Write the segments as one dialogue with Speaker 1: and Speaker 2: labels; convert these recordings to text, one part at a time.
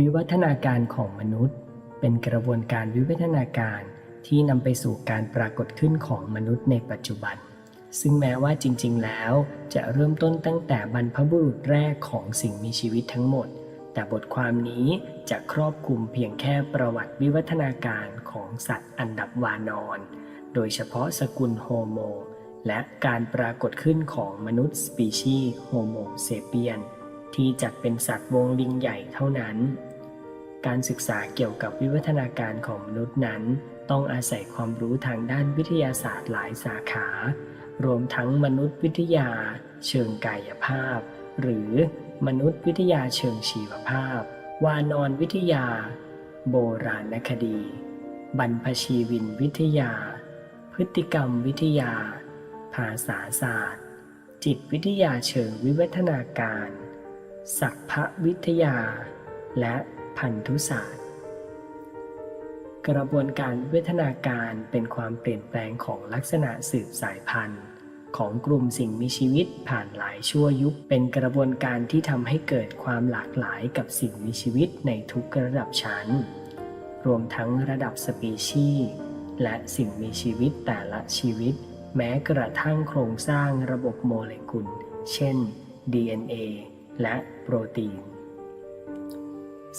Speaker 1: วิวัฒนาการของมนุษย์ เป็นกระบวนการวิวัฒนาการที่นำไปสู่การปรากฏขึ้นของมนุษย์ในปัจจุบัน ซึ่งแม้ว่าจริง ๆ แล้ว จะเริ่มต้นตั้งแต่บรรพบุรุษแรกของสิ่งมีชีวิตทั้งหมด แต่บทความนี้จะครอบคลุมเพียงแค่ประวัติวิวัฒนาการของสัตว์อันดับวานอน โดยเฉพาะสกุลโฮโม และการปรากฏขึ้นของมนุษย์สปีชีส์โฮโมเซเปียนที่จัดเป็นสัตว์วงลิงใหญ่เท่านั้น การศึกษาเกี่ยวกับวิวัฒนาการของมนุษย์นั้น ต้องอาศัยความรู้ทางด้านวิทยาศาสตร์หลายสาขา รวมทั้งมนุษยวิทยา เชิงกายภาพ หรือมนุษยวิทยาเชิงชีวภาพ วานอนวิทยา โบราณคดี บรรพชีวินวิทยา พฤติกรรมวิทยา ภาษาศาสตร์ จิตวิทยาเชิงวิวัฒนาการ สัพพวิทยา และ พันธุศาสตร์ กระบวนการวิวัฒนาการเป็นความเปลี่ยนแปลงของลักษณะสืบสายพันธุ์ ของกลุ่มสิ่งมีชีวิตผ่านหลายชั่วยุค เป็นกระบวนการที่ทำให้เกิดความหลากหลายกับสิ่งมีชีวิตในทุกระดับชั้น รวมทั้งระดับสปีชีส์และสิ่งมีชีวิตแต่ละชีวิต แม้กระทั่งโครงสร้างระบบโมเลกุล เช่น DNA และโปรตีน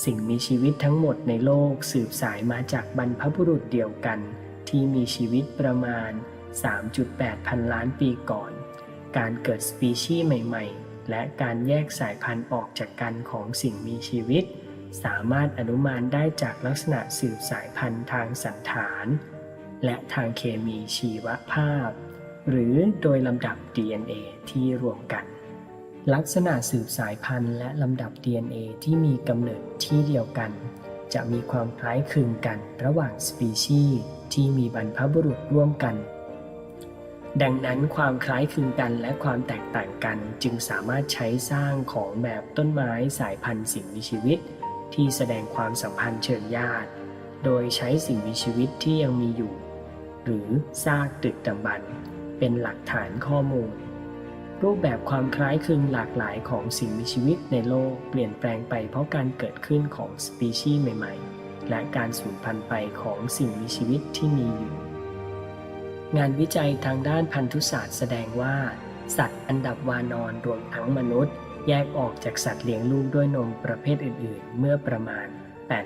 Speaker 1: สิ่งมีชีวิตทั้งหมดในโลกสืบสายมาจากบรรพบุรุษเดียวกัน ที่มีชีวิตประมาณ 3.8 พันล้านปีก่อน การเกิดสปีชีส์ใหม่ ๆ และการแยกสายพันธุ์ออกจากกันของสิ่งมีชีวิต สามารถอนุมานได้จากลักษณะสืบสายพันธุ์ทางสันฐาน และทางเคมีชีวภาพ หรือโดยลำดับ DNA ที่รวมกัน ลักษณะสืบสายพันธุ์และลำดับ DNA ที่มีกำเนิดที่เดียวกัน จะมีความคล้ายคลึงกันระหว่างสปีชีส์ที่มีบรรพบุรุษร่วมกัน ดังนั้นความคล้ายคลึงกันและความแตกต่างกันจึงสามารถใช้สร้างของแบบต้นไม้สายพันธุ์สิ่งมีชีวิต ที่แสดงความสัมพันธ์เชิงญาติ โดยใช้สิ่งมีชีวิตที่ยังมีอยู่ หรือซากตึกดำบรรเป็นหลักฐานข้อมูล รูปแบบความคล้ายคลึงหลากหลายของสิ่งมีชีวิตในโลกเปลี่ยนแปลงไปเพราะการเกิดขึ้นของสปีชีส์ใหม่ ๆ และการสูญพันธุ์ไปของสิ่งมีชีวิตที่มีอยู่ งานวิจัยทางด้านพันธุศาสตร์แสดงว่า สัตว์อันดับวานอนรวมทั้งมนุษย์ แยกออกจากสัตว์เลี้ยงลูกด้วยนมประเภทอื่น ๆ เมื่อประมาณ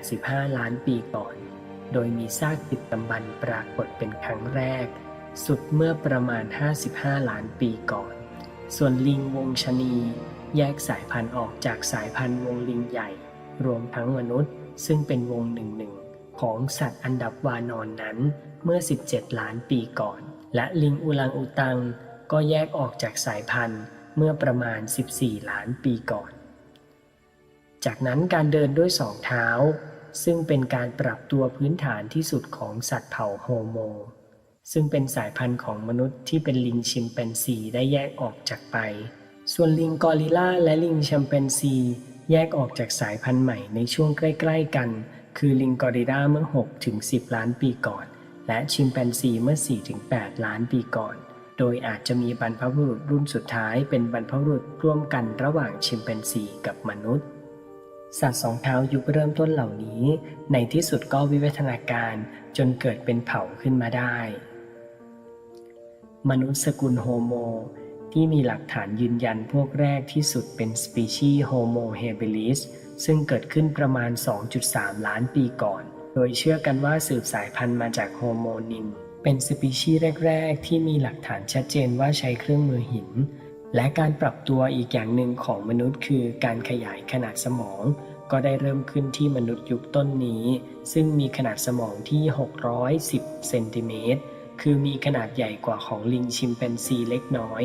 Speaker 1: 85 ล้านปีก่อน โดยมีซากติดตำบันปรากฏเป็นครั้งแรก สุดเมื่อประมาณ 55 ล้านปีก่อน ส่วนลิงวงชะนีแยกสายพันธุ์ออกจากสายพันธุ์วงลิงใหญ่ รวมทั้งมนุษย์ ซึ่งเป็นวงหนึ่งหนึ่งของสัตว์อันดับวานอนนั้นเมื่อ 17 ล้านปีก่อน และลิงอุลังอุตังก็แยกออกจากสายพันธุ์เมื่อประมาณ 14 ล้านปีก่อน จากนั้นการเดินด้วยสองเท้า ซึ่งเป็นการปรับตัวพื้นฐานที่สุดของสัตว์เผ่าโฮโม ซึ่งเป็นสายพันธุ์ของมนุษย์ที่เป็นลิงชิมแปนซีได้แยกออกจากไป ส่วนลิงกอริลลาและลิงแชมเปนซี แยกออกจากสายพันธุ์ใหม่ในช่วงใกล้ๆกัน คือลิงกอริลลาเมื่อ6ถึง10 ล้านปีก่อน และชิมแปนซีเมื่อ4ถึง8ล้านปีก่อน โดยอาจจะมีบรรพบุรุษรุ่นสุดท้ายเป็นบรรพบุรุษร่วมกันระหว่างชิมแปนซีกับมนุษย์สัตว์สองเท้ายุคเริ่มต้นเหล่านี้ ในที่สุดก็วิวัฒนาการจนเกิดเป็นเผ่าขึ้นมาได้ มนุษย์สกุลโฮโม ที่มีหลักฐานยืนยันพวกแรกที่สุดเป็นสปีชีส์โฮโมเฮเบลิสซึ่งเกิดขึ้นประมาณ 2.3 ล้านปีก่อน โดยเชื่อกันว่าสืบสายพันธุ์มาจากโฮโมนิน เป็นสปีชีส์แรก ๆ ที่มีหลักฐานชัดเจนว่าใช้เครื่องมือหิน และการปรับตัวอีกอย่างหนึ่งของมนุษย์คือการขยายขนาดสมอง ก็ได้เริ่มขึ้นที่มนุษย์ยุคต้นนี้ ซึ่งมีขนาดสมองที่ 610 เซนติเมตร คือมีขนาดใหญ่กว่าของลิงชิมแปนซีเล็กน้อย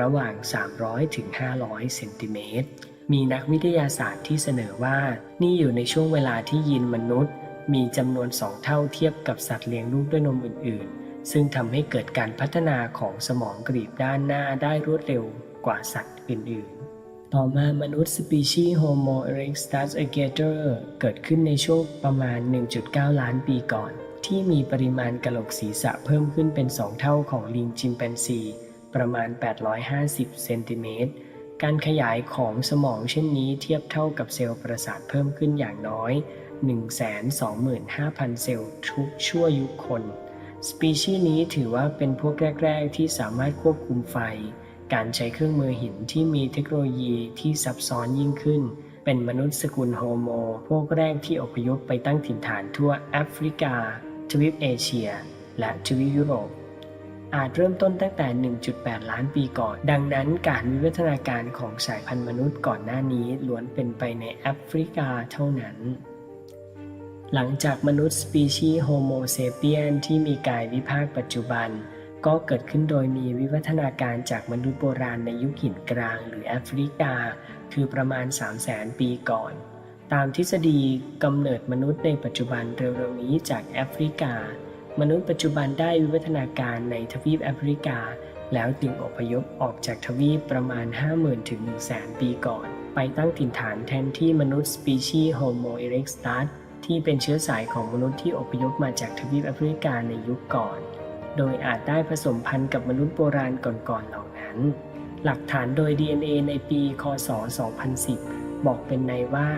Speaker 1: ระหว่าง300ถึง500เซนติเมตร มีนักวิทยาศาสตร์ที่เสนอว่า นี่อยู่ในช่วงเวลาที่ยีนมนุษย์ มีจำนวนสองเท่าเทียบกับสัตว์เลี้ยงลูกด้วยนมอื่น ๆ ซึ่งทำให้เกิดการพัฒนาของสมองกรีบด้านหน้าได้รวดเร็วกว่าสัตว์อื่น ๆต่อมามนุษย์สปีชีส์ Homo erectus a g a t o r เกิดขึ้นในช่วงประมาณ 1.9 ล้านปีก่อน ที่มีปริมาณกะโหลกศีรษะเพิ่มขึ้นเป็น 2 เท่าของลิงชิมแปนซี ประมาณ 850 เซนติเมตร การขยายของสมองเช่นนี้เทียบเท่ากับเซลล์ประสาทเพิ่มขึ้นอย่างน้อย 125,000 เซลล์ทุกชั่วยุคคน สปีชีส์นี้ถือว่าเป็นพวกแรก ๆ ที่สามารถควบคุมไฟ การใช้เครื่องมือหินที่มีเทคโนโลยีที่ซับซ้อนยิ่งขึ้นเป็นมนุษย์สกุลโฮโม พวกแรกที่อพยพไปตั้งถิ่นฐานทั่วแอฟริกา ทวีปเอเชีย และทวีปยุโรป อาจเริ่มต้นตั้งแต่ 1.8 ล้านปีก่อน ดังนั้นการวิวัฒนาการของสายพันธุ์มนุษย์ก่อนหน้านี้ล้วนเป็นไปในแอฟริกาเท่านั้น หลังจากมนุษย์สปีชีส์โฮโมเซเปียนที่มีกายวิภาคปัจจุบัน ก็เกิดขึ้นโดยมีวิวัฒนาการจากมนุษย์โบราณในยุคหินกลางหรือแอฟริกา คือประมาณ 300,000 ปีก่อน ตามทฤษฎีกำเนิดมนุษย์ในปัจจุบันเร็วๆนี้จากแอฟริกา มนุษย์ปัจจุบันได้วิวัฒนาการในทวีปแอฟริกา แล้วจึงอพยพออกจากทวีปประมาณ 50,000 ถึง 100,000 ปีก่อน ไปตั้งถิ่นฐานแทนที่มนุษย์สปีชีส์โฮโมเอเร็กสตัสที่เป็นเชื้อสายของมนุษย์ที่อพยพมาจากทวีปแอฟริกาในยุคก่อน โดยอาจได้ผสมพันธุ์กับมนุษย์โบราณก่อนๆเหล่านั้น หลักฐานโดย DNA ในปี คศ 2010 บอกเป็นในว่า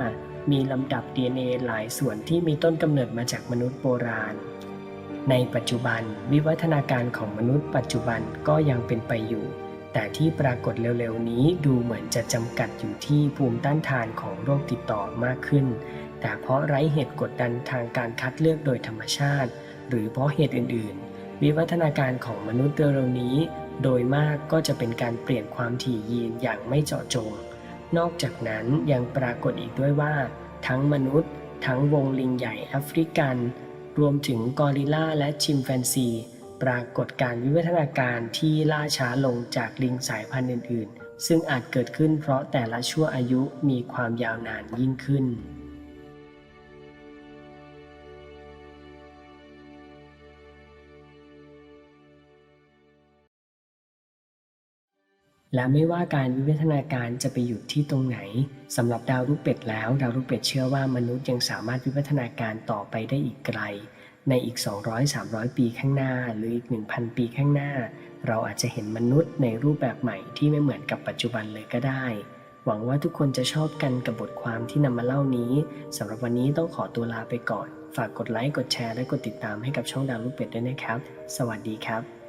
Speaker 1: มีลำดับ DNA หลายส่วนที่มีต้นกำเนิดมาจากมนุษย์โบราณ ในปัจจุบันวิวัฒนาการของมนุษย์ปัจจุบันก็ยังเป็นไปอยู่ แต่ที่ปรากฏเร็วๆนี้ดูเหมือนจะจำกัดอยู่ที่ภูมิต้านทานของโรคติดต่อมากขึ้น แต่เพราะไร้เหตุกดดันทางการคัดเลือกโดยธรรมชาติ หรือเพราะเหตุอื่นๆ วิวัฒนาการของมนุษย์เร็วๆนี้ โดยมากก็จะเป็นการเปลี่ยนความถี่ยีนอย่างไม่เจาะจง นอกจากนั้นยังปรากฏอีกด้วยว่า ทั้งมนุษย์ ทั้งวงลิงใหญ่แอฟริกัน รวมถึงกอริลลาและชิมแฟนซี ปรากฏการวิวัฒนาการที่ล่าช้าลงจากลิงสายพันธุ์อื่น ๆ ซึ่งอาจเกิดขึ้นเพราะแต่ละชั่วอายุมีความยาวนานยิ่งขึ้น และไม่ว่าการวิวัฒนาการจะไปหยุดที่ตรงไหนสำหรับดาวลูกเป็ดแล้ว ดาวลูกเป็ดเชื่อว่ามนุษย์ยังสามารถวิวัฒนาการต่อไปได้อีกไกล ในอีก 200-300 ปีข้างหน้า หรืออีก 1,000 ปีข้างหน้า เราอาจจะเห็นมนุษย์ในรูปแบบใหม่ที่ไม่เหมือนกับปัจจุบันเลยก็ได้ หวังว่าทุกคนจะชอบกันกับบทความที่นำมาเล่านี้สำหรับวันนี้ต้องขอตัวลาไปก่อน ฝากกดไลค์กดแชร์และกดติดตามให้กับช่องดาวลูกเป็ดด้วยนะครับ สวัสดีครับ